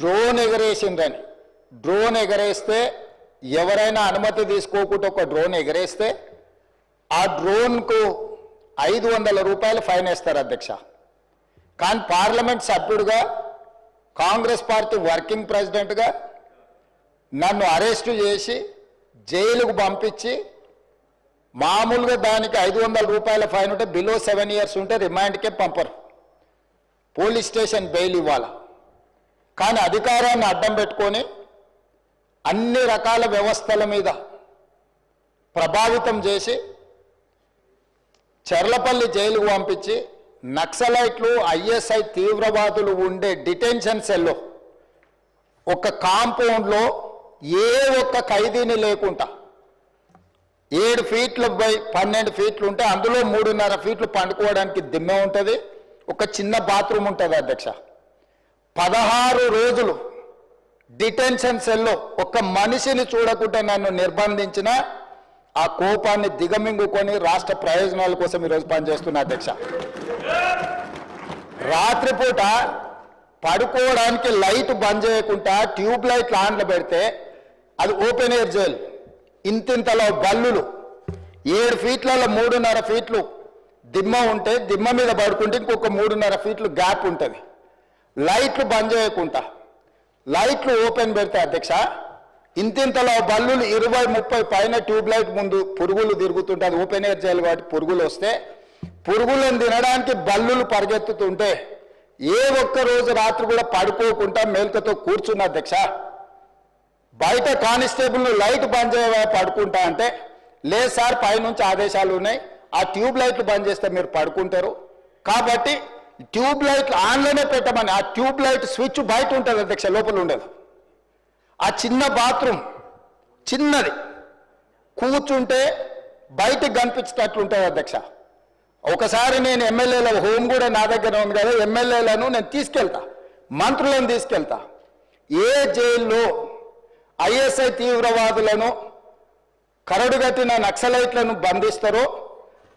Drone ఎగరేసిందని. Drone ఎగరేస్తే ఎవరైనా అనుమతి తీసుకోకుండా ఒక డ్రోన్ ఎగరేస్తే ఆ డ్రోన్కు ఐదు వందల రూపాయలు ఫైన్ వేస్తారు అధ్యక్ష. కానీ పార్లమెంట్ సభ్యుడిగా కాంగ్రెస్ పార్టీ వర్కింగ్ ప్రెసిడెంట్గా నన్ను అరెస్టు చేసి జైలుకు పంపించి మామూలుగా దానికి ఐదు వందల రూపాయల ఫైన్ ఉంటే బిలో సెవెన్ ఇయర్స్ ఉంటే రిమాండ్కే పంపరు. పోలీస్ స్టేషన్ బెయిల్ ఇవ్వాలి? కానీ అధికారాన్ని అడ్డం పెట్టుకొని అన్ని రకాల వ్యవస్థల మీద ప్రభావితం చేసి చెర్లపల్లి జైలుకు పంపించి నక్సలైట్లు ఐఎస్ఐ తీవ్రవాదులు ఉండే డిటెన్షన్ సెల్లో ఒక కాంపౌండ్లో ఏ ఒక్క ఖైదీని లేకుండా ఏడు ఫీట్లు బై పన్నెండు ఫీట్లు ఉంటే అందులో మూడున్నర ఫీట్లు పండుకోవడానికి దిమ్మె ఉంటుంది. ఒక చిన్న బాత్రూమ్ ఉంటుంది అధ్యక్ష. పదహారు రోజులు డిటెన్షన్ సెల్లో ఒక మనిషిని చూడకుండా నన్ను నిర్బంధించిన ఆ కోపాన్ని దిగమింగుకొని రాష్ట్ర ప్రయోజనాల కోసం ఈరోజు పనిచేస్తున్న అధ్యక్ష. రాత్రిపూట పడుకోవడానికి లైట్ బంద్ చేయకుండా ట్యూబ్ లైట్ ఆన్లో పెడితే అది ఓపెన్ ఎయిర్ జైల్. ఇంతింతలో బల్లులు. ఏడు ఫీట్లలో మూడున్నర ఫీట్లు దిమ్మ ఉంటే దిమ్మ మీద పడుకుంటే ఇంకొక మూడున్నర ఫీట్లు గ్యాప్ ఉంటుంది. లైట్లు బంద్ చేయకుండా లైట్లు ఓపెన్ పెడితే అధ్యక్ష ఇంతింతలో బల్లులు ఇరవై ముప్పై పైన ట్యూబ్ లైట్ ముందు పురుగులు తిరుగుతుంటే అది ఓపెన్ ఎయిర్ చేయాలి కాబట్టి పురుగులు వస్తే పురుగులను తినడానికి బల్లులు పరిగెత్తుతుంటే ఏ ఒక్క రోజు రాత్రి కూడా పడుకోకుండా మేల్కతో కూర్చున్న అధ్యక్ష బయట కానిస్టేబుల్ లైట్ బంద్ చేయ పడుకుంటా అంటే లేదు సార్ పైనుంచి ఆదేశాలు ఉన్నాయి ఆ ట్యూబ్ లైట్లు బంద్ చేస్తే మీరు పడుకుంటారు. కాబట్టి ట్యూబ్ లైట్లు ఆన్లోనే పెట్టమని ఆ ట్యూబ్ లైట్ స్విచ్ బయట ఉంటుంది అధ్యక్ష లోపల ఉండదు. ఆ చిన్న బాత్రూమ్ చిన్నది. కూర్చుంటే బయట కనిపించేటట్లు ఉంటుంది అధ్యక్ష. ఒకసారి నేను ఎమ్మెల్యేల హోమ్ కూడా నా దగ్గర ఉంది కదా ఎమ్మెల్యేలను నేను తీసుకెళ్తా మంత్రులను తీసుకెళ్తా. ఏ జైల్లో ఐఎస్ఐ తీవ్రవాదులను కరడుగట్టిన నక్సలైట్లను బంధిస్తారో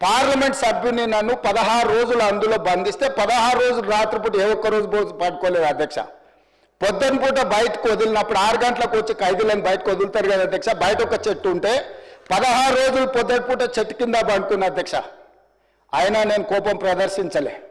పార్లమెంట్ సభ్యుని నన్ను పదహారు రోజులు అందులో బంధిస్తే పదహారు రోజులు రాత్రిపూట ఏ ఒక్క రోజు భోజనం అధ్యక్ష. పొద్దున పూట బయటకు వదిలినప్పుడు ఆరు గంటలకు వచ్చి ఖైదీలను బయటకు వదులుతారు కదా అధ్యక్ష. బయట ఒక చెట్టు ఉంటే పదహారు రోజులు పొద్దున పూట చెట్టు కింద పండుకున్న అధ్యక్ష. అయినా నేను కోపం ప్రదర్శించలే.